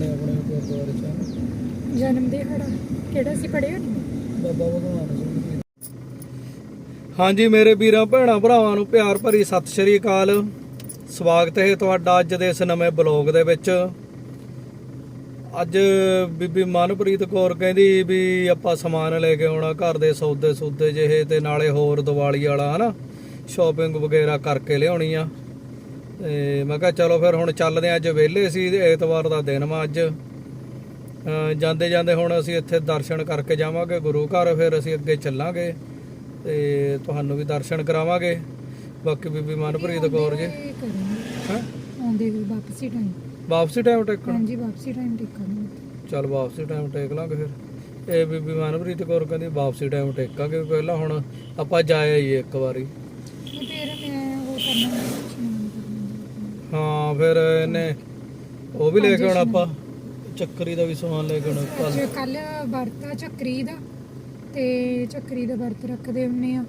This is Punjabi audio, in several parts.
ਨੇ ਆਪਣੇ ਗੁਰਦੁਆਰੇ ਚ? ਜਨਮ ਦਿਹਾੜਾ। ਕਿਹੜਾ ਸੀ? ਪੜਿਆ ਨਹੀਂ ਬਾਬਾ ਭਗਵਾਨ ਸਿੰਘ ਜੀ। ਹਾਂਜੀ ਮੇਰੇ ਵੀਰਾਂ ਭੈਣਾਂ ਭਰਾਵਾਂ ਨੂੰ ਪਿਆਰ ਭਰੀ ਸਤਿ ਸ਼੍ਰੀ ਅਕਾਲ। ਸਵਾਗਤ ਹੈ ਤੁਹਾਡਾ ਅੱਜ ਦੇ ਇਸ ਨਵੇਂ ਬਲੌਗ ਦੇ ਵਿੱਚ। ਅੱਜ ਬੀਬੀ ਮਨਪ੍ਰੀਤ ਕੌਰ ਕਹਿੰਦੀ ਵੀ ਆਪਾਂ ਸਮਾਨ ਲੈ ਕੇ ਆਉਣਾ ਘਰ ਦੇ ਸੌਦੇ ਸੌਦੇ ਜਿਹੇ ਤੇ ਨਾਲੇ ਹੋਰ ਦੀਵਾਲੀ ਵਾਲਾ ਹਨਾ? ਸ਼ਾਪਿੰਗ ਵਗੈਰਾ ਕਰਕੇ ਲਿਆਉਣੀ ਆ। ਤੇ ਮੈਂ ਕਿਹਾ ਚਲੋ ਫਿਰ ਹੁਣ ਚੱਲਦੇ ਆ ਅੱਜ ਵਿਹਲੇ ਸੀ ਐਤਵਾਰ ਦਾ ਦਿਨ ਵਾ ਅੱਜ। ਜਾਂਦੇ ਜਾਂਦੇ ਹੁਣ ਅਸੀਂ ਇੱਥੇ ਦਰਸ਼ਨ ਕਰਕੇ ਜਾਵਾਂਗੇ ਗੁਰੂ ਘਰ ਫਿਰ ਅਸੀਂ ਅੱਗੇ ਚੱਲਾਂਗੇ ਤੇ ਤੁਹਾਨੂੰ ਵੀ ਦਰਸ਼ਨ ਕਰਾਵਾਂਗੇ। ਬਾਕੀ ਬੀਬੀ ਮਨਪ੍ਰੀਤ ਕੌਰ ਜੀ। ਹੈਂ? ਆਉਂਦੇ ਵੀ ਵਾਪਸੀ ਟਾਈਮ ਵਾਪਸੀ ਟਾਈਮ ਟੇਕਣ? ਹਾਂਜੀ ਵਾਪਸੀ ਟਾਈਮ ਟਿਕਣਾ ਚੱਲ ਵਾਪਸੀ ਟਾਈਮ ਟੇਕ ਲਾਂਗੇ ਫਿਰ। ਇਹ ਬੀਬੀ ਮਨਪ੍ਰੀਤ ਕੌਰ ਕਹਿੰਦੀ ਵਾਪਸੀ ਟਾਈਮ ਟੇਕਾਂਗੇ ਪਹਿਲਾਂ ਹੁਣ ਆਪਾਂ ਜਾਏ ਆਈਏ ਇੱਕ ਵਾਰੀ। ਫਿਰ ਮੈਂ ਉਹ ਕਰਨਾ। ਹਾਂ ਫਿਰ ਇਹਨੇ ਉਹ ਵੀ ਲੈ ਕੇ ਆਉਣਾ ਆਪਾਂ। ਚੱਕਰੀ ਦਾ ਵੀ ਸਮਾਨ ਲੈ ਕੇ ਆਉਣਾ ਕੱਲ ਅੱਜ ਕੱਲ ਵਰਤਾ ਚੱਕਰੀ ਦਾ ਤੇ ਚੱਕਰੀ ਦਾ ਵਰਤ ਰੱਖਦੇ ਹੁੰਨੇ ਆ।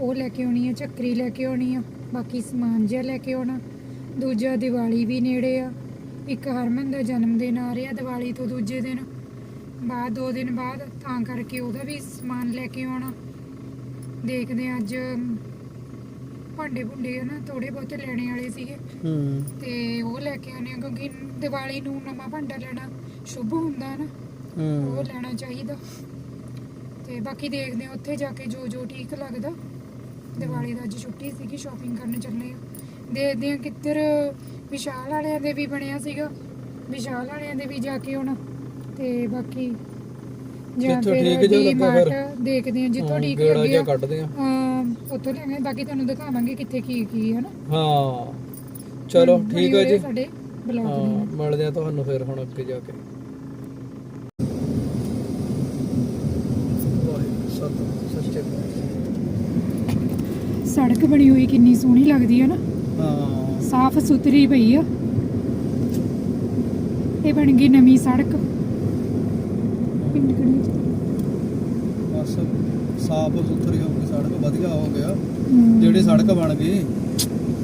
ਉਹ ਲੈ ਕੇ ਆਉਣੀ ਆ ਚੱਕਰੀ ਲੈ ਕੇ ਆਉਣੀ ਆ। ਬਾਕੀ ਸਮਾਨ ਜਿਹਾ ਲੈ ਕੇ ਆਉਣਾ। ਦੂਜਾ ਦੀਵਾਲੀ ਵੀ ਨੇੜੇ ਆ। ਇੱਕ ਹਰਮਨ ਦਾ ਜਨਮ ਦਿਨ ਆ ਰਿਹਾ ਦੀਵਾਲੀ ਤੋਂ ਦੂਜੇ ਦਿਨ। ਬਾਅਦ ਦੋ ਦਿਨ ਬਾਅਦ ਤਾਂ ਕਰਕੇ ਉਹਦਾ ਵੀ ਸਮਾਨ ਲੈ ਕੇ ਆਉਣਾ। ਦੇਖਦੇ ਆ ਅੱਜ ਭਾਂਡੇ ਭੁੰਡੇ ਆ ਨਾ ਥੋੜੇ ਬਹੁਤੇ ਲੈਣੇ ਵਾਲੇ ਸੀਗੇ। ਹੂੰ। ਤੇ ਉਹ ਲੈ ਕੇ ਆਉਣੇ ਆ ਕਿਉਂਕਿ ਦੀਵਾਲੀ ਨੂੰ ਨਵਾਂ ਭਾਂਡਾ ਲੈਣਾ ਸ਼ੁਭ ਹੁੰਦਾ ਨਾ ਉਹ ਹੂੰ ਲੈਣਾ ਚਾਹੀਦਾ। ਤੇ ਬਾਕੀ ਦੇਖਦੇ ਆ ਉੱਥੇ ਜਾ ਕੇ ਜੋ ਜੋ ਠੀਕ ਲੱਗਦਾ। ਦੀਵਾਲੀ ਦਾ ਅੱਜ ਛੁੱਟੀ ਸੀਗੀ ਸ਼ਾਪਿੰਗ ਕਰਨ ਚੱਲੇ ਆ ਦੇਖਦੇ ਆ ਕਿੱਧਰ ਵਿਸ਼ਾਲ ਵਾਲਿਆਂ ਦੇ ਵੀ ਬਣਿਆ ਸੀਗਾ। ਵਿਸ਼ਾਲ ਵਾਲਿਆਂ ਦੇ ਵੀ ਜਾ ਕੇ ਆਉਣਾ ਤੇ ਬਾਕੀ ਜਾਂ ਜਿੱਥੋਂ ਫਿਰ ਠੀਕ ਜਿਹਾ ਲੱਗਾ ਡੀ-ਮਾਰਟ ਫਿਰ। ਦੇਖਦੇ ਆ ਜਿੱਥੋਂ ਹਾਂ, ਠੀਕ ਲੱਗਿਆ ਜਿਹਾ ਕੱਢਦੇ ਆ ਅਮ ਉੱਥੋਂ ਲੈਣੇ ਬਾਕੀ ਤੁਹਾਨੂੰ ਦਿਖਾਵਾਂਗੇ ਕਿੱਥੇ ਕੀ ਕੀ ਹੈ ਨਾ। ਹਾਂ ਚਲੋ ਠੀਕ ਹੈ ਜੀ। ਸਾਡੇ ਬਲੌਗ ਹਾਂ ਮਿਲਦੇ ਆ ਤੁਹਾਨੂੰ ਫਿਰ ਹੁਣ ਅੱਗੇ ਜਾ ਕੇ। ਸੜਕ ਬਣੀ ਹੋਈ ਕਿੰਨੀ ਸੋਹਣੀ ਲੱਗਦੀ ਹੈ ਨਾ। ਹਾਂ। ਸਾਫ਼ ਸੁਥਰੀ ਪਈ ਆ। ਇਹ ਬਣ ਗਈ ਨਵੀਂ ਸੜਕ। ਪਿੰਡ? ਬਸ ਸਾਫ਼ ਸੁਥਰੀ ਹੋ ਗਈ ਸੜਕ ਵਧੀਆ ਹੋ ਗਿਆ ਜਿਹੜੀ ਸੜਕ ਬਣ ਗਈ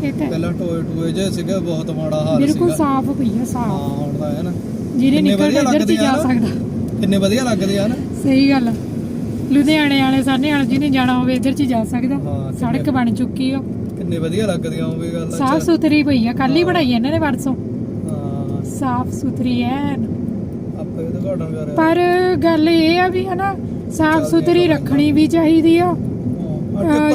ਇਹ ਤਾਂ ਪਹਿਲਾਂ ਟੋਏ ਟੋਏ ਜੇ ਸੀਗੇ ਬਹੁਤ ਮਾੜਾ ਹਾਲ ਬਿਲਕੁਲ ਸੀਗਾ। ਸਾਫ਼ ਪਈ ਆ ਹਾਂ ਸਾਫ਼ ਹੁਣ ਤਾਂ ਹੈ ਨਾ। ਜਿਹਨੇ ਨਿਕਲ ਕੇ ਇੱਧਰ ਜਾ। ਸਕਦਾ। ਕਿੰਨੇ ਵਧੀਆ ਲੱਗਦੇ ਆ ਨਾ। ਸਹੀ ਗੱਲ। ਲੁਧਿਆਣੇ ਵਾਲੇ ਸਾਨੇ ਵਾਲੇ ਜਿਹਨੇ ਜਾਣਾ ਹੋਵੇ ਇੱਧਰ ਚ ਜਾ ਸਕਦਾ। ਹਾਂ, ਸੜਕ ਬਣ ਚੁੱਕੀ ਆ। ਕਿੰਨੇ ਵਧੀਆ ਲੱਗਦੀਆਂ ਉਹ ਵੀ ਗੱਲ। ਸਾਫ਼ ਸੁਥਰੀ ਪਈ ਆ। ਕੱਲ ਹੀ ਬਣਾਈ ਇਹਨਾਂ ਨੇ ਵਰਸੋਂ। ਹਾਂ। ਸਾਫ਼ ਸੁਥਰੀ ਐਨ। ਆਪੇ ਉਦਘਾਟਨ ਕਰ ਪਰ ਗੱਲ ਇਹ ਆ ਵੀ ਹਨਾ ਸਾਫ਼ ਸੁਥਰੀ ਰੱਖਣੀ ਵੀ ਚਾਹੀਦੀ ਆ।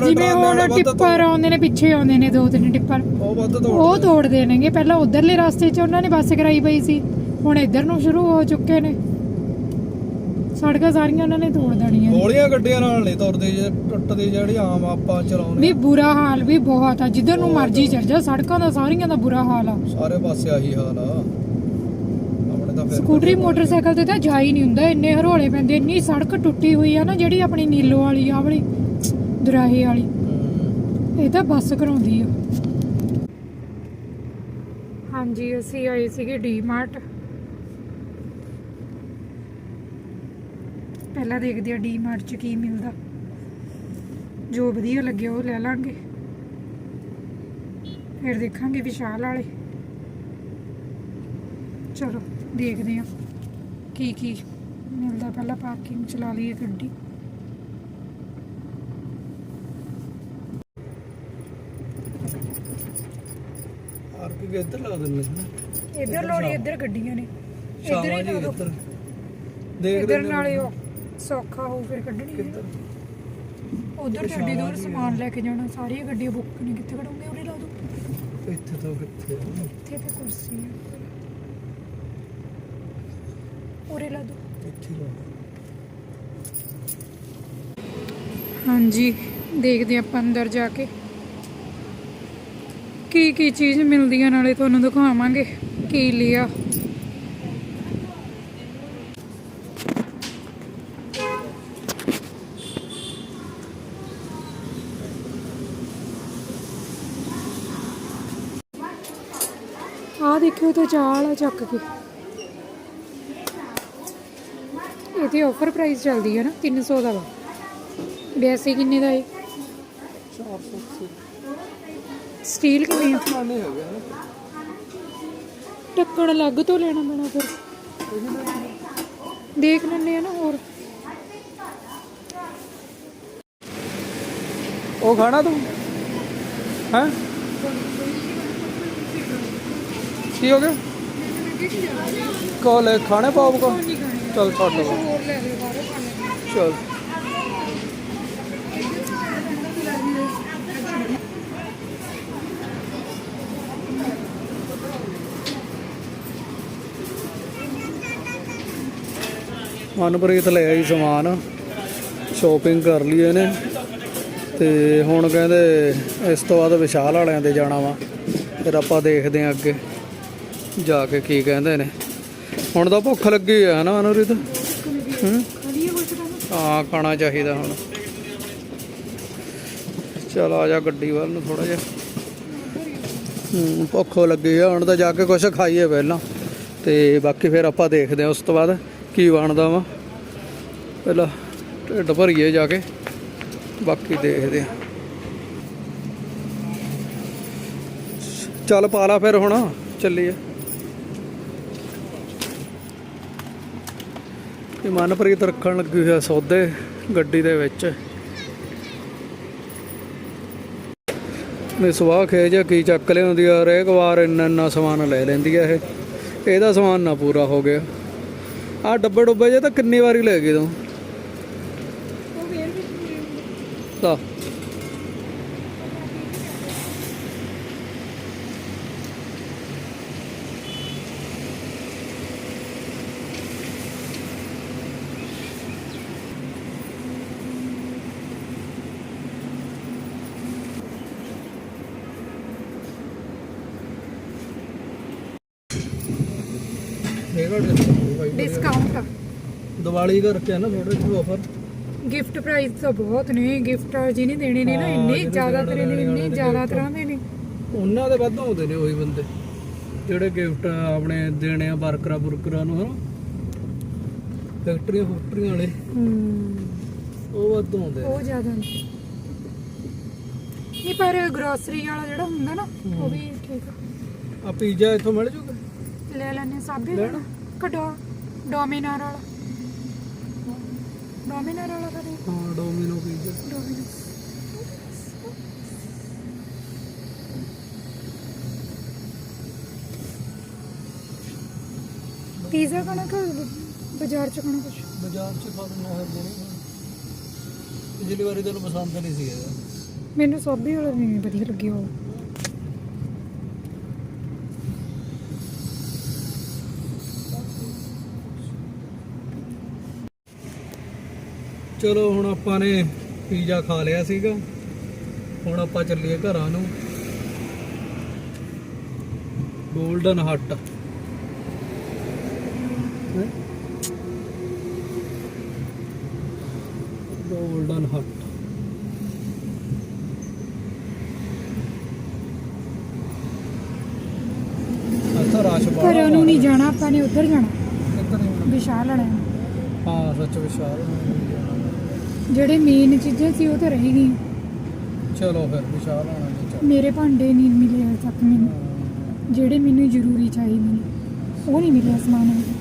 ਜਿਵੇਂ ਹੁਣ ਟਿੱਪਰ ਆਉਂਦੇ ਨੇ ਪਿੱਛੇ ਆਉਂਦੇ ਨੇ ਦੋ ਤਿੰਨ ਟਿੱਪਰ। ਉਹ ਵੱਧ ਤੋੜ ਉਹ ਤੋੜ ਦੇਣਗੇ। ਪਹਿਲਾਂ ਉਧਰਲੇ ਰਸਤੇ 'ਚ ਉਹਨਾਂ ਨੇ ਬੱਸ ਕਰਾਈ ਪਈ ਸੀ। ਹੁਣ ਇੱਧਰ ਨੂੰ ਸ਼ੁਰੂ ਹੋ ਚੁੱਕੇ ਨੇ। ਸੜਕਾਂ ਸਾਰੀਆਂ ਉਹਨਾਂ ਨੇ ਤੋੜ ਦੇਣੀਆਂ। ਗੋਲੀਆਂ ਗੱਡੀਆਂ ਨਾਲ ਨਹੀਂ ਤੁਰਦੇ ਜੇ ਟੁੱਟਦੀ ਜਿਹੜੀ ਆਮ ਆਪਾਂ ਚਲਾਉਂਦੇ ਵੀ ਬੁਰਾ ਹਾਲ ਵੀ ਬਹੁਤ ਆ। ਜਿੱਧਰ ਨੂੰ ਮਰਜ਼ੀ ਚੱਲ ਜਾ ਸੜਕਾਂ ਦਾ ਸਾਰੀਆਂ ਦਾ ਬੁਰਾ ਹਾਲ ਆ। ਸਾਰੇ ਪਾਸੇ ਆਹੀ ਹਾਲ ਆ। ਸਕੂਟਰੀ ਮੋਟਰਸਾਈਕਲ ਤੇ ਤਾਂ ਜਾ ਹੀ ਨਹੀਂ ਹੁੰਦਾ, ਇੰਨੇ ਹਰੋਲੇ ਪੈਂਦੇ, ਇੰਨੀ ਸੜਕ ਟੁੱਟੀ ਹੋਈ ਆ ਨਾ ਜਿਹੜੀ ਆਪਣੀ ਨੀਲੋ ਵਾਲੀ ਆ ਵਾਲੀ, ਦੁਰਾਹੇ ਵਾਲੀ। ਇਹ ਤਾਂ ਬੱਸ ਕਰਾਉਂਦੀ ਆ। ਹਾਂਜੀ, ਅਸੀਂ ਆਏ ਸੀਗੇ ਡੀਮਾਰਟ ਪਹਿਲਾਂ ਦੇਖਦੇ ਆ ਡੀਮਾਰਟ 'ਚ ਕੀ ਮਿਲਦਾ। ਜੋ ਵਧੀਆ ਲੱਗਿਆ ਉਹ ਲੈ ਲਾਂਗੇ। ਫਿਰ ਦੇਖਾਂਗੇ ਵਿਸ਼ਾਲ ਵਾਲੇ। ਚਲੋ। ਦੇਖਦੇ ਆ ਕੀ ਕੀ ਮਿਲਦਾ। ਪਹਿਲਾਂ ਪਾਰਕਿੰਗ ਚਲਾ ਲਈਏ ਗੱਡੀ। ਆਰ ਕੇ ਇੱਧਰ ਲਾ ਦਿੰਦੇ ਨੇ। ਇੱਧਰ ਲੋੜੀ ਇੱਧਰ ਗੱਡੀਆਂ ਨੇ। ਇੱਧਰ ਹੀ ਲਾ ਦਿਓ। ਇੱਧਰ। ਦੇਖ ਇੱਧਰ ਨਾਲੇ ਉਹ ਸੌਖਾ ਹੋਊ ਫਿਰ ਕੱਢਣੀ ਉਧਰ ਤੁਹਾਡੀ ਦੂਰ ਸਮਾਨ ਲੈ ਕੇ ਜਾਣਾ ਸਾਰੀਆਂ ਗੱਡੀਆਂ ਬੁੱਕ ਨਹੀਂ ਕਿੱਥੇ ਖੜੋਗੇ ਉਰੇ ਲਾ ਦੋ ਇੱਥੇ ਤਾਂ ਕਿੱਥੇ? ਇੱਥੇ ਤੇ ਕੁਰਸੀ ਹੈ। ਉਰੇ ਲਾ ਦੋ ਇੱਥੇ ਲਾ ਹਾਂਜੀ ਦੇਖਦੇ ਆਪਾਂ ਅੰਦਰ ਜਾ ਕੇ। ਕੀ ਕੀ ਚੀਜ਼ ਮਿਲਦੀ ਆ ਨਾਲੇ ਤੁਹਾਨੂੰ ਦਿਖਾਵਾਂਗੇ। ਕੀ ਲਿਆ। ਆ ਦੇਖਿਓ ਤੇ ਚਾਲ ਆ ਚੱਕ ਕੇ। ਇਹਦੀ ਆਫਰ ਪ੍ਰਾਈਸ ਚੱਲਦੀ ਹੈ ਨਾ 300 ਦਾ ਵਾ। ਵੈਸੇ ਕਿੰਨੇ ਦਾ ਹੈ 480 ਸਟੀਲ ਕਿੰਨੇ ਆ? ਹੋ ਗਿਆ ਨਾ ਢੱਕਣ ਅਲੱਗ ਤੋਂ ਲੈਣਾ ਪੈਣਾ ਫਿਰ। ਦੇਖ ਲੈਂਦੇ ਆ ਨਾ ਹੋਰ। ਉਹ ਖਾਣਾ ਤੂੰ? ਹੈ? ਕੀ ਹੋ ਗਿਆ? ਕੋਲੇ ਖਾਣੇ ਪਾਉ ਕੋ। ਚਲ ਛੱਡ ਦੋ। ਚਲ। ਮਨਪ੍ਰੀਤ ਲੈ ਆਈ ਸਮਾਨ। ਸ਼ੋਪਿੰਗ ਕਰ ਲਈ ਇਹਨੇ। ਤੇ ਹੁਣ ਕਹਿੰਦੇ ਇਸ ਤੋਂ ਬਾਅਦ ਵਿਸ਼ਾਲ ਵਾਲਿਆਂ ਦੇ ਜਾਣਾ ਵਾ। ਫਿਰ ਆਪਾਂ ਦੇਖਦੇ ਆਂ ਅੱਗੇ ਜਾ ਕੇ ਕੀ ਕਹਿੰਦੇ ਨੇ। ਹੁਣ ਤਾਂ ਭੁੱਖ ਲੱਗੀ ਆ ਨਾ ਅਨੁਰੀਤ ਹੂੰ? ਕੁਝ ਹਾਂ ਖਾਣਾ ਚਾਹੀਦਾ ਹੁਣ। ਚਲ ਆ ਜਾ ਗੱਡੀ ਵੱਲ ਨੂੰ ਥੋੜਾ ਜਿਹਾ। ਹੂੰ ਭੁੱਖ ਲੱਗੀ ਆ ਹੁਣ ਤਾਂ ਜਾ ਕੇ ਕੁਛ ਖਾਈਏ ਪਹਿਲਾਂ। ਤੇ ਬਾਕੀ ਫਿਰ ਆਪਾਂ ਦੇਖਦੇ ਹਾਂ ਉਸ ਤੋਂ ਬਾਅਦ ਕੀ ਬਣਦਾ ਵਾ। ਪਹਿਲਾਂ ਢਿੱਡ ਭਰੀਏ ਜਾ ਕੇ ਬਾਕੀ ਦੇਖਦੇ ਹਾਂ ਚੱਲ ਪਾ ਲਾ ਫਿਰ ਹੁਣ ਚੱਲੀਏ। ਇਹ ਮਨਪ੍ਰੀਤ ਰੱਖਣ ਲੱਗੀ ਹੋਈ ਸੌਦੇ ਗੱਡੀ ਦੇ ਵਿੱਚ। ਨੇ ਸਵਾਹ ਖੇ ਜਾਂ ਕੀ ਚੱਕ ਲਿਆਉਂਦੀ ਆ, ਹਰੇਕ ਵਾਰ ਇੰਨਾ ਇੰਨਾ ਸਮਾਨ ਲੈ ਲੈਂਦੀ ਆ ਇਹ। ਇਹਦਾ ਸਮਾਨ ਨਾ ਪੂਰਾ ਹੋ ਗਿਆ। ਆ ਡੱਬੇ ਡੁੱਬੇ ਜੇ ਤਾਂ ਕਿੰਨੀ ਵਾਰੀ ਲੈ ਗਈ ਤੂੰ? ਡਿਸਕਾਊਂਟ ਦੀਵਾਲੀ ਕਰਕੇ ਆ ਨਾ ਥੋੜੇ ਜਿਹੇ ਆਫਰ ਗਿਫਟ ਪ੍ਰਾਈਸ ਤਾਂ ਬਹੁਤ ਨੇ ਗਿਫਟ ਜਿਹਨੇ ਦੇਣੇ ਨੇ ਨਾ ਹਾਂ, ਇੰਨੇ ਜਿਹਨੇ ਜ਼ਿਆਦਾ ਤਰ੍ਹਾਂ ਦੇ ਨੇ, ਇੰਨੇ ਉਹਨੇ ਜ਼ਿਆਦਾ। ਤਰ੍ਹਾਂ ਦੇ ਨੇ। ਉਹਨਾਂ ਦੇ ਵੱਧ ਆਉਂਦੇ ਨੇ ਉਹੀ ਬੰਦੇ। ਜਿਹੜੇ ਗਿਫਟ ਆਪਣੇ ਦੇਣੇ ਆ ਵਰਕਰਾਂ ਬੁਰਕਰਾਂ ਨੂੰ ਹਨਾ? ਫੈਕਟਰੀਆਂ ਫੈਕਟਰੀਆਂ ਵਾਲੇ। ਹੂੰ। ਉਹ ਵੱਧ ਆਉਂਦੇ ਆ। ਉਹ ਜ਼ਿਆਦਾ ਨੇ। ਨਹੀਂ ਪਰ ਗਰੋਸਰੀ ਵਾਲਾ ਜਿਹੜਾ ਹੁੰਦਾ ਨਾ ਉਹ ਵੀ ਠੀਕ ਆ। ਆ ਪੀਜ਼ਾ ਇੱਥੋਂ ਮਿਲ ਜੂਗਾ? ਲੈ ਲੈਣੇ ਸਾਬੇ ਲੈਣਾ? ਕਟੋ ਡੋਮਿਨਾਰ ਵਾਲਾ ਡੋਮਿਨਾਰ ਵਾਲਾ ਦੇਖ। ਹਾਂ ਡੋਮੀਨੋ ਪੀਜ਼ਾ। ਡੋਮਿਨੋਸ ਪੀਜ਼ਾ ਖਾਣਾ ਕਿ ਬਾਜ਼ਾਰ ਚ ਖਾਣਾ ਕੁਛ? ਬਾਜ਼ਾਰ ਚ ਖਾ ਲੈਣਾ ਹੈ ਨਹੀਂ ਪਿਛਲੀ ਵਾਰੀ ਤੈਨੂੰ ਪਸੰਦ ਨਹੀਂ ਸੀ ਮੈਨੂੰ ਸੋਬੀ ਵਾਲਾ ਨਹੀਂ ਵਧੀਆ ਲੱਗਿਆ ਉਹ। ਚਲੋ ਹੁਣ ਆਪਾਂ ਨੇ ਪੀਜ਼ਾ ਖਾ ਲਿਆ ਸੀਗਾ। ਹੁਣ ਆਪਾਂ ਚੱਲੀਏ ਘਰਾਂ ਨੂੰ। 골ਡਨ ਹੱਟ 골ਡਨ ਹੱਟ ਅੱਛਾ ਰਾਸ਼ ਬਾਹਲਾ ਘਰਾਂ ਨੂੰ ਨਹੀਂ ਜਾਣਾ ਆਪਾਂ ਨੇ ਉੱਧਰ ਜਾਣਾ? ਵਿਸ਼ਾਲ ਵਾਲਿਆਂ ਨੂੰ। ਹਾਂ ਸੱਚ ਵਿਸ਼ਾਲ। ਜਿਹੜੇ ਮੇਨ ਚੀਜ਼ਾਂ ਸੀ ਉਹ ਤਾਂ ਰਹਿ ਗਈਆਂ। ਚਲੋ ਫਿਰ ਵਿਸ਼ਾਲ ਆਣਾ ਜੀ ਚੱਲ। ਮੇਰੇ ਭਾਂਡੇ ਨਹੀਂ ਮਿਲੇ ਹਜੇ ਤੱਕ ਮੈਨੂੰ। ਜਿਹੜੇ ਮੈਨੂੰ ਜ਼ਰੂਰੀ ਚਾਹੀਦੇ ਨੇ ਉਹ ਨਹੀਂ ਮਿਲਿਆ ਸਮਾਨ ਹਜੇ।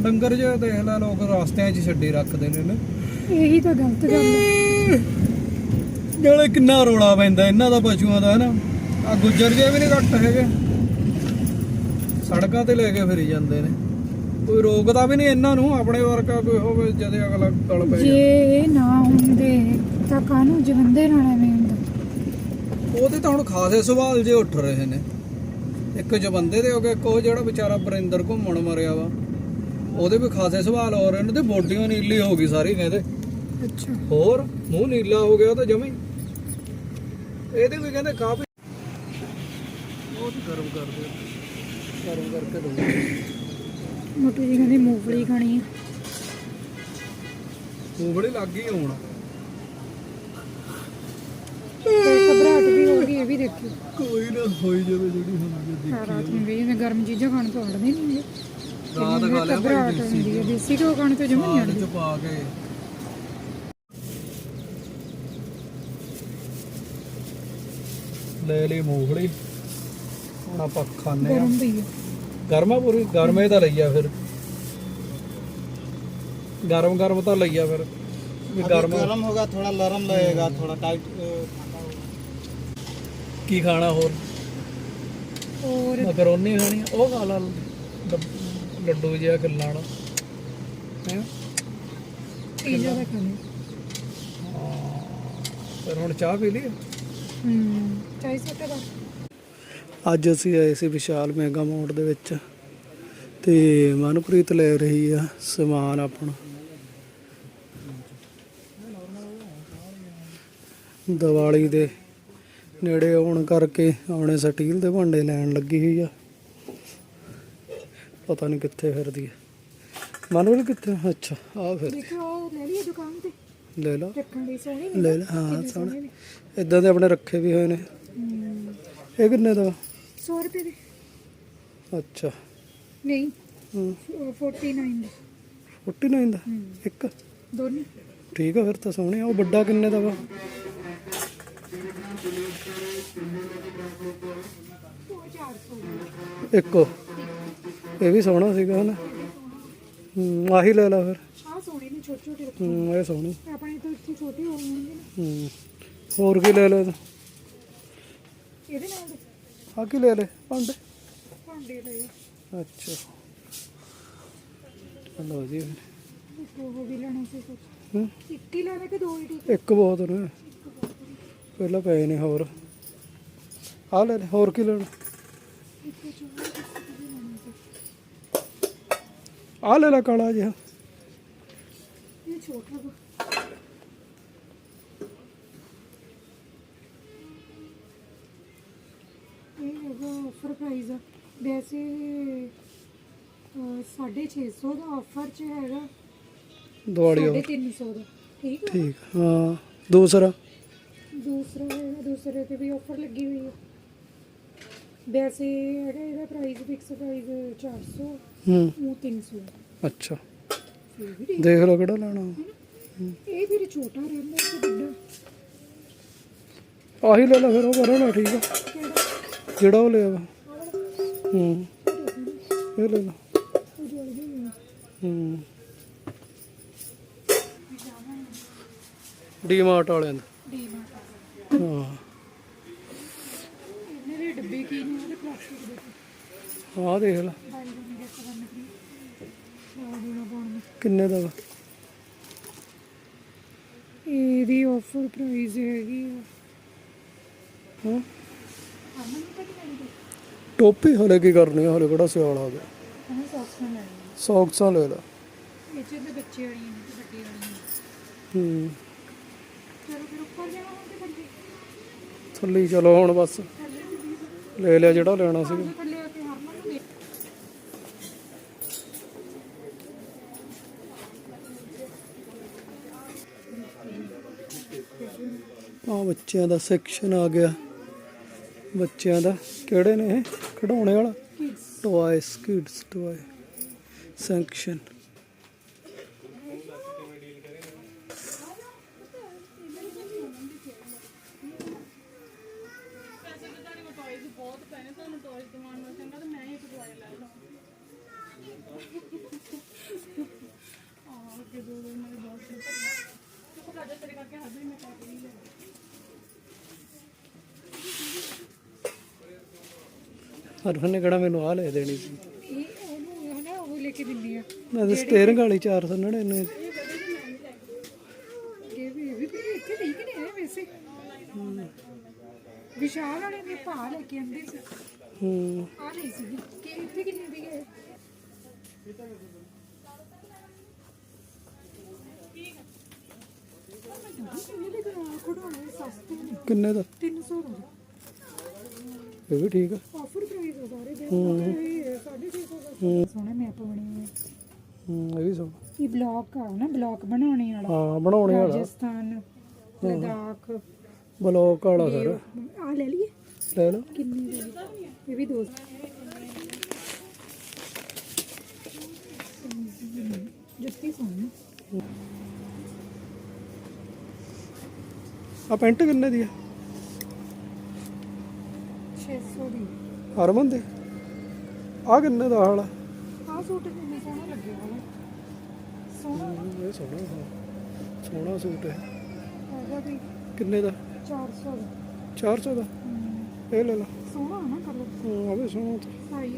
ਡੰਗਰ ਜਿਹਾ ਦੇਖ ਲੈ ਲੋਕ ਰਸਤਿਆਂ 'ਚ ਛੱਡੀ ਰੱਖਦੇ ਨੇ ਨਾ। ਇਹੀ ਤਾਂ ਗਲਤ ਗੱਲ ਹੈ। ਨਾਲੇ ਕਿੰਨਾ ਰੋਲਾ ਪੈਂਦਾ ਇਹਨਾਂ ਦਾ ਪਸ਼ੂਆਂ ਦਾ ਹਨਾ? ਆ ਗੁੱਜਰ ਜੇ ਵੀ ਨਹੀਂ ਘੱਟ ਹੈਗੇ। ਸੜਕਾਂ ਤੇ ਲੈ ਕੇ ਫਿਰੀ ਜਾਂਦੇ ਨੇ। ਕੋਈ ਰੋਕਦਾ ਵੀ ਨਹੀਂ ਇਹਨਾਂ ਨੂੰ ਆਪਣੇ ਵਰਗਾ ਕੋਈ ਹੋਵੇ ਜਦੇ ਅਗਲਾ ਗਲ ਪੈ ਜੇ ਇਹ ਨਾ ਹੁੰਦੇ ਤਾਂ ਕਾਹਨੂੰ ਜਵੰਦੇ ਨਾਲ ਐਵੇਂ ਹੁੰਦਾ? ਉਹਦੇ ਤਾਂ ਹੁਣ ਖਾਸੇ ਸਵਾਲ ਜੇ ਉੱਠ ਰਹੇ ਨੇ। ਇੱਕ ਜਵੰਦੇ ਦੇ ਹੋ ਗਏ ਇੱਕ ਉਹ ਜਿਹੜਾ ਵਿਚਾਰਾ ਬਰਿੰਦਰ ਘੁੰਮਣ ਮਰਿਆ ਵਾ। ਉਹਦੇ ਵੀ ਖਾਸੇ ਸਵਾਲ ਹੋ ਰਹੇ ਨੇ ਤੇ ਬੋਡੀਆਂ ਨੀਲੀ ਹੋ ਗਈ ਸਾਰੀ ਕਹਿੰਦੇ। ਅੱਛਾ। ਹੋਰ ਮੂੰਹ ਨੀਲਾ ਹੋ ਗਿਆ ਤਾਂ ਜਮੇ। ਇਹਦੇ ਵੀ ਕਹਿੰਦੇ ਕਾਫੀ ਬਹੁਤ ਗਰਮ ਕਰਦੇ। ਗਰਮ ਕਰਕੇ ਦੋ। ਮੋਟੂ ਜੀ ਕਹਿੰਦੇ ਮੂੰਗਫਲੀ ਖਾਣੀ ਹੈ ਉਗੜੀ ਲੱਗ ਗਈ ਹੁਣ। ਤੇ ਘਬਰਾਹਟ ਵੀ ਹੋ ਗਈ ਇਹ ਵੀ ਦੇਖਿਓ। ਕੋਈ ਨਾ ਹੋਈ ਜਾਵੇ ਜਿਹੜੀ ਹੁੰਦੀ ਆਹ ਰਾਤ ਨੂੰ ਵੀ ਮੈਂ ਗਰਮ ਚੀਜ਼ਾਂ ਖਾਣ ਤੋਂ ਹਟਦੀ ਨਹੀਂ ਗਰਮ ਖਾ ਲਿਆ ਲਈ ਆ ਗਰਮ ਵੀ ਤਾਂ ਲਈਆ ਫਿਰ। ਗਰਮ ਗਰਮ ਤਾਂ ਲਈਆ ਫਿਰ। ਗਰਮ ਗਰਮ ਹੋਗਾ ਥੋੜਾ ਲਰਮ ਲਏਗਾ ਥੋੜਾ ਟਾਈਟ ਕੀ ਖਾਣਾ ਹੋਰ? ਹੋਰ ਮੈਕਰੋਨੀ ਖਾਣੀ ਉਹ ਖਾ ਲਾ। ਲੱਡ- ਜਿਹਾ ਕਿੱਲਾ ਵਾਲਾ ਹੈ? ਪੀਜ਼ਾ ਦਾ ਖਾਣੇ। ਫਿਰ ਹੁਣ ਚਾਹ ਪੀ ਲਈ? ਹੂੰ ਚਾਹੀ ਸੋਟਾ ਦਾ। ਅੱਜ ਅਸੀਂ ਆਏ ਸੀ ਵਿਸ਼ਾਲ ਮੈਗਾ ਮੋੜ ਦੇ ਵਿੱਚ ਤੇ ਮਨਪ੍ਰੀਤ ਲੈ ਰਹੀ ਆ ਸਮਾਨ ਆਪਣਾ। ਦੀਵਾਲੀ ਦੇ ਨੇੜੇ ਆਉਣ ਕਰਕੇ ਆਉਣੇ ਸਟੀਲ ਦੇ ਭਾਂਡੇ ਲੈਣ ਲੱਗੀ ਹੋਈ ਆ। ਪਤਾ ਨਹੀਂ ਕਿੱਥੇ ਫਿਰਦੀ ਆ ਮਨਪ੍ਰੀਤ ਕਿੱਥੇ? ਅੱਛਾ ਆ ਫਿਰ। ਦੇਖੋ ਉਹ ਲੈ ਲਈ ਦੁਕਾਨ ਤੇ। ਲੈ ਲਾ ਰੱਖਣ ਲਈ ਸੋਹਣੀ ਨੀ? ਲੈ ਲਾ ਹਾਂ ਸੋਹਣੇ। ਇਦਾਂ ਦੇ ਆਪਣੇ ਰੱਖੇ ਵੀ ਹੋਏ ਨੇ। ਹੂੰ। ਇਹ ਕਿੰਨੇ ਦਾ? 100 ਰੁਪਏ ਦੇ। ਅੱਛਾ। ਨਹੀਂ ਹੂੰ। ਉਹ 49 ਦੇ। 49 ਦਾ? ਹੂੰ। ਇੱਕ? ਦੋਨੇ। ਠੀਕ ਆ ਫਿਰ ਤਾਂ ਸੋਹਣੇ ਆ। ਉਹ ਵੱਡਾ ਕਿੰਨੇ ਦਾ ਵਾ? ਉਹ 400 ਇੱਕੋ। ਇਹ ਵੀ ਸੋਹਣਾ ਸੀਗਾ ਹਨਾ। ਹੂੰ ਆਹੀ ਲੈ ਲਾ ਫਿਰ। ਆਹ ਸੋਹਣੇ ਨੇ ਛੋਟੇ ਛੋਟੇ ਰੱਖੇ। ਹੂੰ ਇਹ ਸੋਹਣੀ। ਆਪਣੇ ਤੋਂ ਇੱਥੇ ਛੋਟੇ ਹੋ ਗਏ ਹੂੰ ਹੋਰ ਕੀ ਲੈ ਲੈ ਇਹਦੇ? ਨਾਲ ਦੇ। ਆ ਕੀ ਲੈ ਲੈ? ਭਾਂਡੇ? ਭਾਂਡੇ ਲਏ ਅੱਛਾ। ਚਲੋ ਜੀ ਫਿਰ। ਇੱਕ ਉਹ ਵੀ ਲੈਣਾ ਸੀ ਕੁਝ ਹੂੰ? ਇੱਕ ਹੀ ਲੈਣਾ ਕਿ ਦੋ ਹੀ ਠੀਕ? ਇੱਕ ਬਹੁਤ ਨੇ। ਪਹਿਲਾਂ ਪਏ ਨੇ ਹੋਰ। ਆ ਲੈ ਲੈ ਹੋਰ ਕੀ ਲੈਣਾ? ਇੱਕ ਚੋਂ ਆ ਲੈ ਲੈ ਕਾਲਾ ਜਿਹਾ। ਇਹ ਛੋਟਾ ਆਫਰ ਪ੍ਰਾਈਸ ਆ। ਵੈਸੇ ਅਹ, 650 ਦਾ ਆਫਰ ਚ ਹੈਗਾ। ਦਿਵਾਲੀ ਉਹ 350 ਦਾ। ਠੀਕ ਆ? ਠੀਕ ਹਾਂ। ਦੂਸਰਾ? ਦੂਸਰਾ ਹੈਗਾ ਦੂਸਰੇ ਤੇ ਵੀ ਆਫਰ ਲੱਗੀ ਹੋਈ ਹੈ ਵੈਸੇ ਹੈਗਾ ਇਹਦਾ ਪ੍ਰਾਈਸ ਫਿਕਸ ਪ੍ਰਾਈਸ 400 ਹੂੰ। ਉਹ 300 ਅੱਛਾ। ਫਿਰ ਵੀ ਠੀਕ। ਦੇਖ ਲਓ ਕਿਹੜਾ ਲੈਣਾ। ਇਹ ਫਿਰ ਛੋਟਾ ਰਹਿੰਦਾ ਤੇ ਵੱਡਾ? ਆਹੀ ਲੈ ਲੈ ਫਿਰ ਉਹ ਕਰਾਂ ਨਾ ਠੀਕ ਆ। ਜਿਹੜਾ ਉਹ ਲਿਆ ਵਾ ਹੂੰ। ਇਹ ਲੈ ਲਾ। ਉਹ ਜਲਦੀ ਹੀ ਆ। ਹੂੰ ਡੀਮਾਰਟ ਵਾਲਿਆਂ ਦਾ। ਡੀਮਾਰਟ ਹਾਂ। ਇਹਨੇ ਦੇ ਡੱਬੇ ਕੀ ਨੇ ਆਹ ਦੇਖ ਲੈ। ਕਿੰਨੇ ਦਾ ਵਾ? ਇਹਦੀ ਆਫਰ ਪ੍ਰਾਈਸ ਹੈਗੀ ਹਾਂ? ਟੋਪੀ ਹਲੇ ਕੀ ਕਰਨੀ ਆ, ਹਲੇ ਕਿਹੜਾ ਸਿਆਲ ਆ ਗਿਆ। ਉਹਨੇ ਸੌਕਸਾਂ ਲੈ ਲਾ। ਇਹ ਚ ਤੇ ਬੱਚੇ ਵਾਲੀਆਂ ਨੇ ਤੇ ਵੱਡੇ ਵਾਲੀਆਂ ਨੇ। ਹੂੰ। ਚਲੋ ਫਿਰ ਉੱਪਰ ਜਾਣਾ ਹੁਣ ਤੇ ਥੱਲੇ ਥੱਲੇ ਚਲੋ ਹੁਣ ਬਸ। ਲੈ ਲਿਆ ਜਿਹੜਾ ਲੈਣਾ ਸੀਗਾ ਜੇ ਥੱਲੇ ਆ ਕੇ ਹਰਮਨ ਨੂੰ ਦੇ ਆ ਬੱਚਿਆਂ ਦਾ ਸੈਕਸ਼ਨ ਆ ਗਿਆ। ਬੱਚਿਆਂ ਦਾ ਕਿਹੜੇ ਨੇ ਇਹ? ਖਿਡੌਣੇ ਵਾਲਾ? Kids toys kids toy section ਹਰਫਨ ਨੇ ਕਿਹੜਾ ਮੈਨੂੰ ਆ ਲੈ ਦੇਣੀ ਸੀ। ਇਹ ਉਹਨੂੰ ਹਨਾ ਉਹ ਲੈ ਕੇ ਦਿੰਦੀ ਆ ਮੈਂ ਤਾਂ ਸਟੇਅਰਿੰਗ ਵਾਲੀ 499 ਇਹ ਵੀ ਇਹ ਵੀ ਵੀ ਇੱਥੇ ਠੀਕ ਨੇ ਇਹ ਵੈਸੇ। ਵਿਸ਼ਾਲ ਵਾਲੇ ਨੇ ਭਾ ਲੈ ਕੇ ਆਂਦੇ ਸੀ। ਹੂੰ। ਆ ਨਹੀਂ ਸੀ ਕਿ ਇੱਥੇ ਕਿੰਨੇ ਦੀ ਹੈ? ਇਹ ਦੇ? ਬਣਾ ਖੜਾਉਣੇ ਸਸਤੇ ਨੇ ਕਿੰਨੇ ਦਾ? 300 ਦਾ। ਇਹ ਵੀ ਠੀਕ ਆ। ਆਫਰ ਪ੍ਰਾਈਸ ਆ ਸਾਰੇ ਦੇ। ਇਹ 650 ਦਾ। ਹੂੰ। ਸੋਹਣੇ ਮੈਪ ਬਣੇ ਹੋਏ। ਹੂੰ ਇਹ ਵੀ ਸੋ ਇਹ ਬਲੌਕ ਆ ਨਾ ਬਲੌਕ ਬਣਾਉਣੇ ਵਾਲਾ। ਹਾਂ ਬਣਾਉਣੇ ਵਾਲਾ। ਰਾਜਸਥਾਨ ਲਦਾਖ। ਬਲੌਕ ਵਾਲਾ ਸਰ। ਆ ਲੈ ਲਈਏ। ਲੈ ਲਓ। ਕਿੰਨੀ ਦਾ ਇਹ ਵੀ ਦੋ ਜੁੱਤੀ ਸੋਹਣੀ। ਆ ਪੈਂਟ ਕਿੰਨੇ ਦੀ ਆ? 600 ਦੀ। ਹਰਮਨ ਦੇ? ਆ ਕਿੰਨੇ ਦਾ ਹਾਲ ਆ? ਆਹ ਸੂਟ ਕਿੰਨਾ ਸੋਹਣਾ ਲੱਗਿਆ ਵਾ ਸੋਹਣਾ ਇਹ ਸੋਹਣਾ ਹਾਂ। ਸੋਹਣਾ ਸੂਟ ਹੈ। ਹੈਗਾ ਵੀ ਕਿੰਨੇ ਦਾ? 400 ਦਾ। 400 ਦਾ? ਹਮ, ਇਹ ਲੈ ਲਾ। ਸੋਹਣਾ ਨਾ ਕਲਰ ਹਾਂ, ਆ ਵੀ ਸੋਹਣਾ। ਸਾਈਜ਼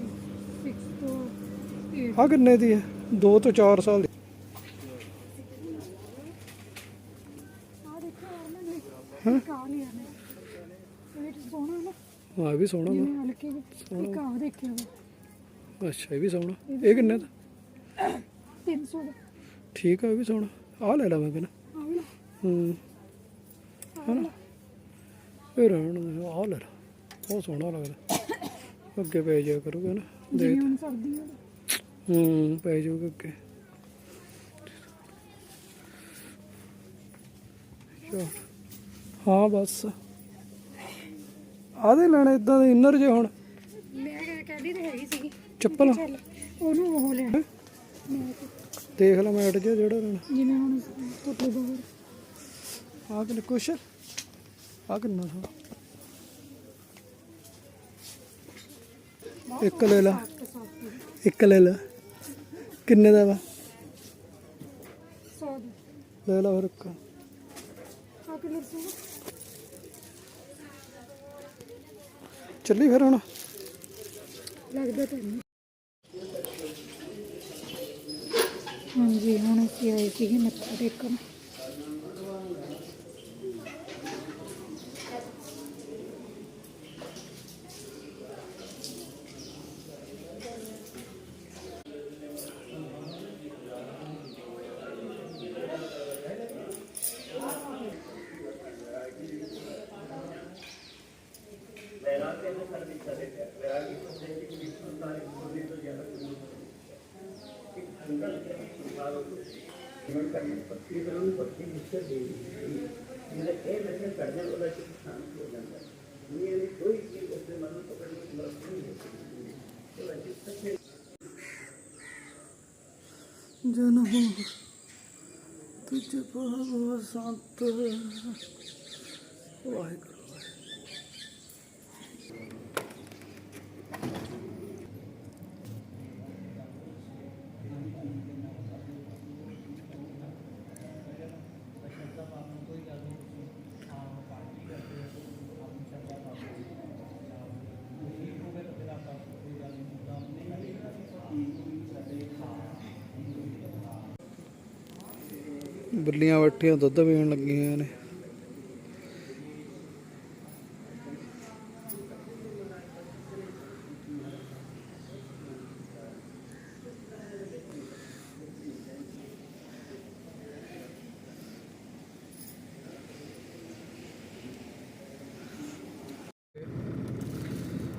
6 ਤੋਂ 8 ਆ ਕਿੰਨੇ ਦੀ ਹੈ? 2 ਤੋਂ 4 ਸਾਲ ਦੀ ਆ ਦੇਖੋ ਉਹਨਾਂ ਨੇ ਕਾ ਲਿਆ ਨੇ ਇਹ ਤਾਂ ਸੋਹਣਾ ਨਾ ਇਹ ਵੀ ਸੋਹਣਾ ਜਿਵੇਂ ਹਲਕੇ ਜਿਹੇ ਇੱਕ ਆ ਦੇਖਿਆ ਵਾ। ਵਾ ਅੱਛਾ ਇਹ ਵੀ ਸੋਹਣਾ। ਇਹ ਕਿੰਨੇ ਦਾ? 300 ਦਾ। ਠੀਕ ਆ ਇਹ ਵੀ ਸੋਹਣਾ। ਆ ਲੈ ਲਾ ਮੈਂ ਕਹਿੰਦਾ ਆ ਵੀ ਹੂੰ। ਇਹ ਰਹਿਣ ਦੇ ਆ ਲੈ ਲਾ। ਬਹੁਤ ਸੋਹਣਾ ਲੱਗਦਾ। ਅੱਗੇ ਪੈ ਜਾ ਕਰੂਗਾ ਨਾ। ਜਿਵੇਂ ਹੁਣ ਸਰਦੀ ਆ ਹੂੰ ਪੈ ਜਾਊਗਾ ਅੱਗੇ। ਚਲੋ। ਹਾਂ ਬਸ। ਆਦੇ ਲੈਣੇ ਇਦਾਂ ਦੇ ਇਨਰ ਜੇ ਹੁਣ। ਮੈਂ ਕਹਿ- ਕਹਿੰਦੀ ਤੇ ਹੈਗੀ ਸੀਗੀ। ਚੱਪਲ। ਚੱਲ ਉਹਨੂੰ ਉਹ ਲੈ ਮੈਂ ਤੇ- ਦੇਖ ਲੈ ਮੈਟ ਜਿਹਾ ਜਿਹੜਾ ਲੈਣਾ। ਜਿਵੇਂ ਹੁਣ ਬਾਹਰ। ਆ ਕਿੰਨੇ ਕੁਛ। ਆ ਕਿੰਨਾ ਸੋਹਣਾ। ਇੱਕ ਲੈ ਲਾ। ਇੱਕ ਲੈ ਲਾ। ਕਿੰਨੇ ਦਾ ਵਾ? 100 ਲੈ ਲਾ ਫਿਰ ਇੱਕ। ਆ ਕਲਰ ਸੋਹਣਾ। ਚੱਲੀ ਫਿਰ ਹੁਣ। ਲੱਗਦਾ ਤਾਂ ਨਹੀਂ। ਹਾਂਜੀ ਹੁਣ ਅਸੀਂ ਆਏ ਸੀਗੇ ਮੱਥਾ ਟੇਕਣ। तुझे नमो तुझे प्रभु संत वाहेगुरु ਬੈਠੀਆਂ ਦੁੱਧ ਪੀਣ ਲੱਗੀਆਂ ਨੇ।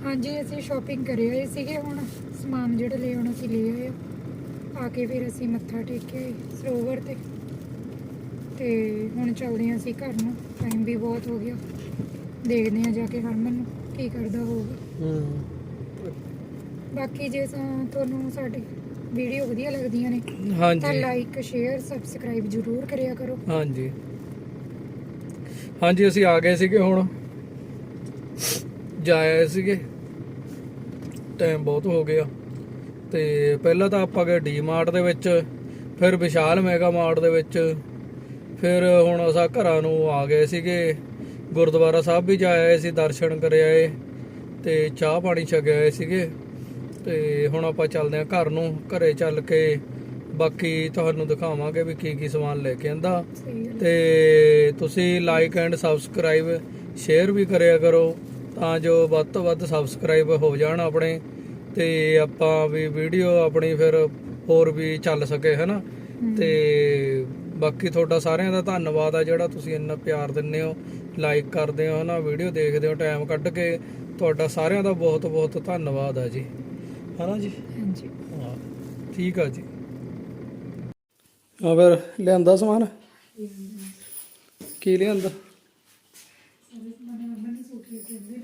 ਹਾਂਜੀ, ਅਸੀਂ ਸ਼ਾਪਿੰਗ ਕਰੇ ਹੋਏ ਸੀਗੇ ਹੁਣ। ਸਮਾਨ ਜਿਹੜਾ ਲੈ ਆਉਣਾ ਸੀ ਲੈ ਆਏ ਆ। ਆ ਕੇ ਫਿਰ ਅਸੀਂ ਮੱਥਾ ਟੇਕਿਆ ਸਰੋਵਰ ਤੇ। ਤੇ ਹੁਣ ਚੱਲਦੇ ਹਾਂ ਅਸੀਂ ਘਰ ਨੂੰ। ਟਾਈਮ ਵੀ ਬਹੁਤ ਹੋ ਗਿਆ। ਦੇਖਦੇ ਹਾਂ ਜਾ ਕੇ ਹਰਮਨ ਨੂੰ ਕੀ ਕਰਦਾ ਹੋਊਗਾ। ਹੂੰ। ਬਾਕੀ ਜੇ ਤੁਹਾਨੂੰ ਸਾਡੀ ਵੀਡੀਓ ਵਧੀਆ ਲੱਗਦੀਆਂ ਨੇ ਤਾਂ ਹਾਂਜੀ। ਲਾਈਕ ਸ਼ੇਅਰ ਸਬਸਕ੍ਰਾਈਬ ਜ਼ਰੂਰ ਕਰਿਆ ਕਰੋ। ਹਾਂਜੀ। ਹਾਂਜੀ ਅਸੀਂ ਆ ਗਏ ਸੀਗੇ ਹੁਣ। ਜਾਏ ਸੀਗੇ। ਟਾਈਮ ਬਹੁਤ ਹੋ ਗਿਆ। ਤੇ ਪਹਿਲਾਂ ਤਾਂ ਆਪਾਂ ਗਏ ਡੀ ਮਾਰਟ ਦੇ ਵਿੱਚ ਫਿਰ ਵਿਸ਼ਾਲ ਮੈਗਾ ਮਾਰਟ ਦੇ ਵਿੱਚ। ਫਿਰ ਹੁਣ ਅਸਾਂ ਘਰਾਂ ਨੂੰ ਆ ਗਏ ਸੀਗੇ। ਗੁਰਦੁਆਰਾ ਸਾਹਿਬ ਵੀ ਜਾ ਆਏ ਸੀ ਦਰਸ਼ਨ ਕਰ ਆਏ ਤੇ ਚਾਹ ਪਾਣੀ ਛਕ ਆਏ ਸੀਗੇ। ਤੇ ਹੁਣ ਆਪਾਂ ਚੱਲਦੇ ਹਾਂ ਘਰ ਨੂੰ ਘਰੇ ਚੱਲ ਕੇ ਬਾਕੀ ਤੁਹਾਨੂੰ ਦਿਖਾਵਾਂਗੇ ਵੀ ਕੀ ਕੀ ਸਮਾਨ ਲੈ ਕੇ ਆਂਦਾ। ਤੇ ਤੁਸੀਂ ਲਾਈਕ ਐਂਡ ਸਬਸਕ੍ਰਾਈਬ ਸ਼ੇਅਰ ਵੀ ਕਰਿਆ ਕਰੋ ਤਾਂ ਜੋ ਵੱਧ ਤੋਂ ਵੱਧ ਸਬਸਕ੍ਰਾਈਬ ਹੋ ਜਾਣ ਆਪਣੇ ਤੇ ਆਪਾਂ ਵੀ ਵੀਡੀਓ ਆਪਣੀ ਫਿਰ ਹੋਰ ਵੀ ਚੱਲ ਸਕੇ ਹਨਾ? ਤੇ ਬਾਕੀ ਤੁਹਾਡਾ ਸਾਰਿਆਂ ਦਾ ਧੰਨਵਾਦ ਆ ਜਿਹੜਾ ਤੁਸੀਂ ਇੰਨਾ ਪਿਆਰ ਦਿੰਦੇ ਹੋ ਲਾਈਕ ਕਰਦੇ ਹੋ ਹਨਾ ਵੀਡੀਓ ਦੇਖਦੇ ਹੋ ਟਾਈਮ ਕੱਢ ਕੇ ਤੁਹਾਡਾ ਸਾਰਿਆਂ ਦਾ ਬਹੁਤ ਬਹੁਤ ਧੰਨਵਾਦ ਆ ਜੀ। ਹਨਾ ਜੀ? ਹਾਂਜੀ। ਹਾਂ ਠੀਕ ਆ ਜੀ। ਹਾਂ ਫਿਰ ਲਿਆਂਦਾ ਸਮਾਨ? ਕੀ ਲਿਆਂਦਾ?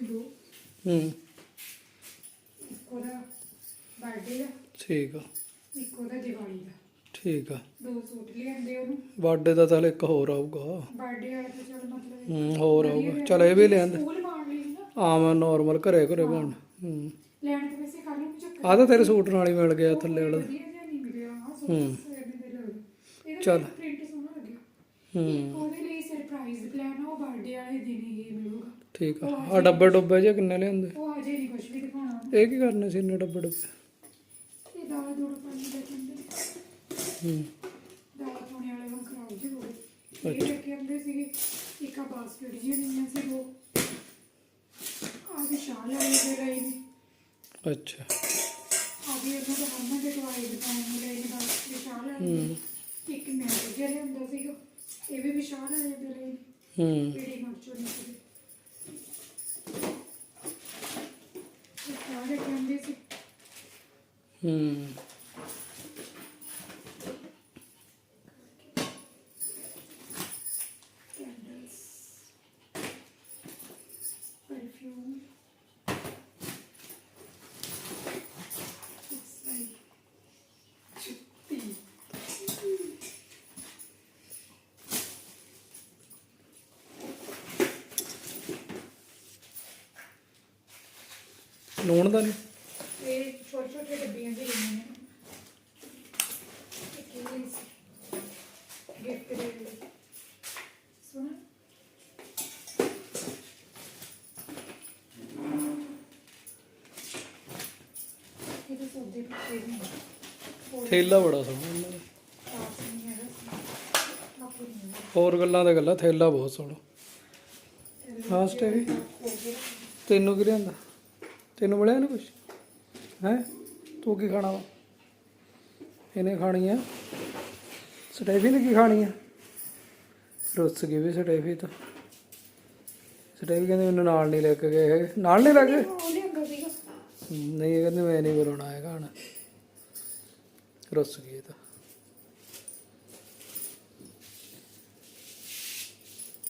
ਦੋ ਹੂੰ। ਇੱਕ ਉਹਦਾ ਬਰਥਡੇ ਦਾ ਠੀਕ ਆ। ਇੱਕ ਉਹਦਾ ਦੀਵਾਲੀ ਦਾ। ਠੀਕ ਆ। ਦੋ ਸੂਟ ਲਿਆਂਦੇ ਉਹਨੂੰ। ਬਰਥਡੇ ਦਾ ਤਾਂ ਹਲੇ ਇੱਕ ਹੋਰ ਆਊਗਾ। ਬਰਥਡੇ ਵਾਲਾ ਤਾਂ ਚਲ ਮਤਲਬ ਹੂੰ ਹੋਰ ਆਊਗਾ। ਚਲ ਇਹ ਵੀ ਲਿਆਂਦੇ। ਸਕੂਲ ਪਾਉਣ ਲਈ ਨਾ? ਆਮ ਨਾਰਮਲ ਘਰੇ ਘਰੇ ਬਣ ਹੂੰ। ਲੈਣ ਤੇ ਵੈਸੇ ਕੱਲ ਨੂੰ ਚੱਕਰ ਆ ਤਾਂ ਤੇਰੇ ਸੂਟ ਨਾਲ ਹੀ ਮਿਲ ਗਿਆ ਥੱਲੇ ਵਾਲਾ। ਵਧੀਆ ਜਿਹਾ ਨਹੀਂ ਮਿਲਿਆ। ਹੂੰ। ਦੇ ਚੱਲ। ਪ੍ਰਿੰਟ ਸੋਹਣਾ ਲੱਗਿਆ। ਹੂੰ। ਉਹਦੇ ਲਈ ਸਰਪ੍ਰਾਈਜ਼ ਪਲਾਨ ਉਹ ਬਰਥਡੇ ਵਾਲੇ ਦਿਨ ਹੀ ਮਿਲੂਗਾ। ਠੀਕ ਆ। ਆ ਡੱਬੇ ਡੁੱਬੇ ਜੇ ਕਿੰਨੇ ਲਿਆਂਦੇ? ਉਹ ਅਜੇ ਨਹੀਂ ਕੁਝ ਵੀ ਦਿਖਾਉਣਾ। ਉਹਨੇ। ਇਹ ਕੀ ਕਰਨੇ ਸੀ ਇੰਨੇ ਡੱਬੇ ਡੁੱਬੇ? ਇਹ ਦਾਲ ਦੂੜ ਪਾਣੀ ਲੈ ਕੇ ਹੂੰ। ਦਾਲ ਪਾਉਣੇ ਵਾਲੇ ਹੁਣ ਖਰਾਬ ਜਿਹੇ ਹੋ ਗਏ। ਇਹ ਕੇ ਆਂਦੇ ਸੀਗੇ ਇੱਕ ਆ ਬਾਸਕਟ ਜਿਹੀ ਲਈਆਂ ਸੀ ਦੋ। ਆ ਵੀ ਸ਼ਾਲ ਵਾਲੇ ਦੇ ਲਈ ਨੇ। ਅੱਛਾ। ਆ ਵੀ ਇਹਨਾਂ ਦਾ ਮੰਮਾ ਦੇ ਦਵਾਈ ਦਿਖਾਉਣ ਨੂੰ ਲਈ ਨੇ ਬਸ ਵਿਸ਼ਾਲ ਵਾਲੇ। ਇੱਕ ਮੈਂ ਜਿਹੜਾ ਲਿਆਂਦਾ ਸੀਗਾ ਇਹ ਵੀ ਵਿਸ਼ਾਲ ਵਾਲੇ ਦੇ ਲਈ ਹੂੰ। ਪੀੜੀ ਮਰਚੋ ਨਹੀਂ ਸੀ। ਸਾਰੇ ਕਹਿੰਦੇ ਸੀ। ਹੂੰ। ਲੂਣ ਦਾ ਨਹੀਂ ਇਹ ਛੋਟੇ ਛੋਟੇ ਡੱਬੀਆਂ ਦੇ ਲਈਆਂ ਨੇ। ਇੱਕ ਇਹ ਗਿਫਟ ਦੇ ਲਈ। ਸੁਣਾ ਇਹ ਤਾਂ ਸੌਦੇ ਪਿੱਛੇ ਵੀ ਨੇ। ਹੋਰ ਥੈਲਾ ਬੜਾ ਸੋਹਣਾ ਇਹਨਾਂ ਦਾ। ਖਾਸ ਨਹੀਂ ਹੈਗਾ। ਬਾਕੀ ਨਹੀਂ ਹੋਰ ਗੱਲਾਂ ਦਾ ਗੱਲਾਂ ਥੈਲਾ ਬਹੁਤ ਸੋਹਣਾ। ਹਾਂ ਸਟੇਵੀ ਤੈਨੂੰ ਕੀ ਲਿਆਂਦਾ ਤੈਨੂੰ ਮਿਲਿਆ ਨਾ ਕੁਛ? ਹੈ? ਤੂੰ ਕੀ ਖਾਣਾ ਵਾ? ਇਹਨੇ ਖਾਣੀ ਆ ਸਟੇਫੀ ਨੇ ਕੀ ਖਾਣੀ ਆ ਰੁੱਸ ਗਈ ਵੀ ਸਟੇਫੀ ਤਾਂ। ਸਟੇਫੀ ਕਹਿੰਦੇ ਮੈਨੂੰ ਨਾਲ ਨਹੀਂ ਲੈ ਕੇ ਗਏ ਹੈਗੇ ਨਾਲ ਨਹੀਂ ਲੈ ਕੇ ਨਹੀਂ ਇਹ ਕਹਿੰਦੇ ਮੈਂ ਨਹੀਂ ਬੁਲਾਉਣਾ ਹੈਗਾ ਹਣ ਰੁੱਸ ਗਈ ਤਾਂ।